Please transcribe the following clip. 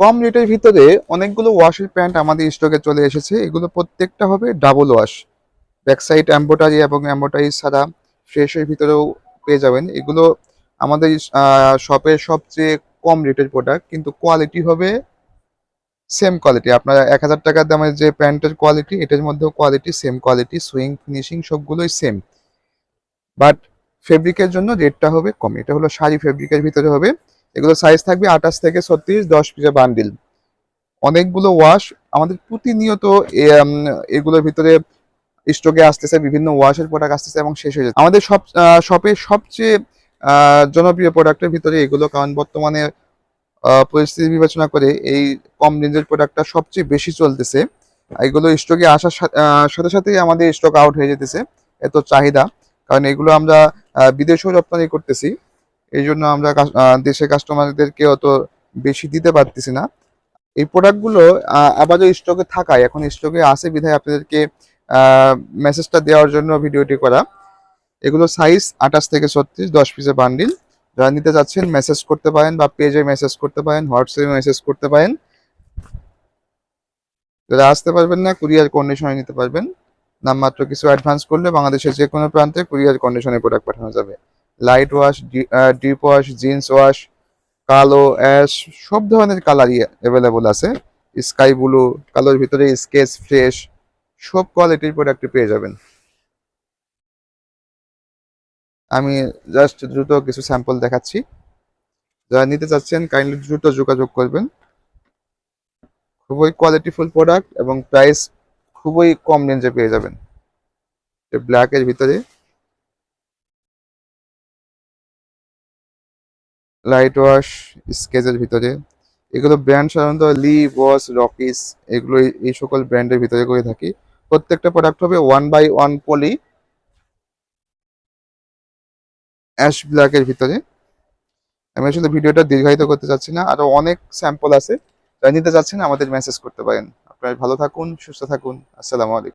কম রেটের ভিতরে অনেকগুলো ওয়াশের প্যান্ট আমাদের স্টকে চলে এসেছে। এগুলো প্রত্যেকটা হবে ডাবল ওয়াশ ব্যাকসাইড এম্বোটারি এবং এম্বোটারি ছাড়া ফ্রেশের ভিতরেও পেয়ে যাবেন। এগুলো আমাদের শপের সবচেয়ে কম রেটের প্রোডাক্ট কিন্তু কোয়ালিটি হবে সেম কোয়ালিটি আপনারা এক হাজার টাকার দামের যে প্যান্টের কোয়ালিটি এটার মধ্যেও quality same quality sewing finishing সবগুলোই সেম বাট ফেব্রিকের জন্য রেটটা হবে কম। এটা হলো শাড়ি ফেব্রিকের ভিতরে হবে। এগুলো সাইজ থাকবে আঠাশ থেকে ছত্রিশ, দশ পিসের বান্ডিল অনেকগুলো ওয়াশ আমাদের প্রতিনিয়ত এগুলোর ভিতরে স্টকে আসতেছে, বিভিন্ন ওয়াশের প্রোডাক্ট আসতেছে এবং শেষ হয়ে যাচ্ছে। আমাদের সব শপের সবচেয়ে জনপ্রিয় প্রোডাক্টের ভিতরে এগুলো, কারণ বর্তমানে পরিস্থিতি বিবেচনা করে এই কম রেঞ্জের প্রোডাক্টটা সবচেয়ে বেশি চলতেছে। এগুলো স্টকে আসার সাথে সাথেই আমাদের স্টক আউট হয়ে যেতেছে, এত চাহিদা। কারণ এগুলো আমরা বিদেশেও রপ্তানি করতেছি। এই জন্য আমরা দেশের কাস্টমারদেরকে অত বেশি দিতে পারতেছি না। এই প্রোডাক্টগুলো আবারও স্টকে থাকায়, এখন স্টকে আছে বিধায় আপনাদেরকে মেসেজটা দেওয়ার জন্য ভিডিওটি করা। এগুলো সাইজ আঠাশ থেকে ছত্রিশ, দশ পিসের বান্ডিল যারা নিতে চাচ্ছেন মেসেজ করতে পারেন বা পেজে মেসেজ করতে পারেন হোয়াটসঅ্যাপে মেসেজ করতে পারেন। যারা আসতে পারবেন না কুরিয়ার কন্ডিশনে নিতে পারবেন। নামমাত্র কিছু অ্যাডভান্স করলে বাংলাদেশের যে কোনো প্রান্তে কুরিয়ার কন্ডিশনে প্রোডাক্ট পাঠানো যাবে। Light wash deep wash jeans wash কালো অ্যাশ সব ধরনের কালারই অ্যাভেলেবল আছে। স্কাই ব্লু কালোর ভিতরে স্কেচ ফ্রেশ সব কোয়ালিটির প্রোডাক্ট পেয়ে যাবেন। আমি জাস্ট দ্রুত কিছু স্যাম্পল দেখাচ্ছি। যারা নিতে চাচ্ছেন কাইন্ডলি দ্রুত যোগাযোগ করবেন। খুবই কোয়ালিটিফুল প্রোডাক্ট এবং প্রাইস খুবই কম রেঞ্জে পেয়ে যাবেন। ব্ল্যাকের ভিতরে লাইট ওয়াশ স্কেচের ভিতরে। এগুলো ব্র্যান্ড সাধারণত লি বস রকিস এগুলো এই- সকল ব্র্যান্ডের ভিতরে করে থাকি। প্রত্যেকটা প্রোডাক্ট হবে one by one poly ash ব্ল্যাকের ভিতরে। আমি আসলে ভিডিওটা দীর্ঘায়িত করতে চাচ্ছি না। আরও অনেক স্যাম্পল আছে। যারা নিতে চাচ্ছেন আমাদের মেসেজ করতে পারেন। আপনারা ভালো থাকুন, সুস্থ থাকুন। আসসালামু আলাইকুম।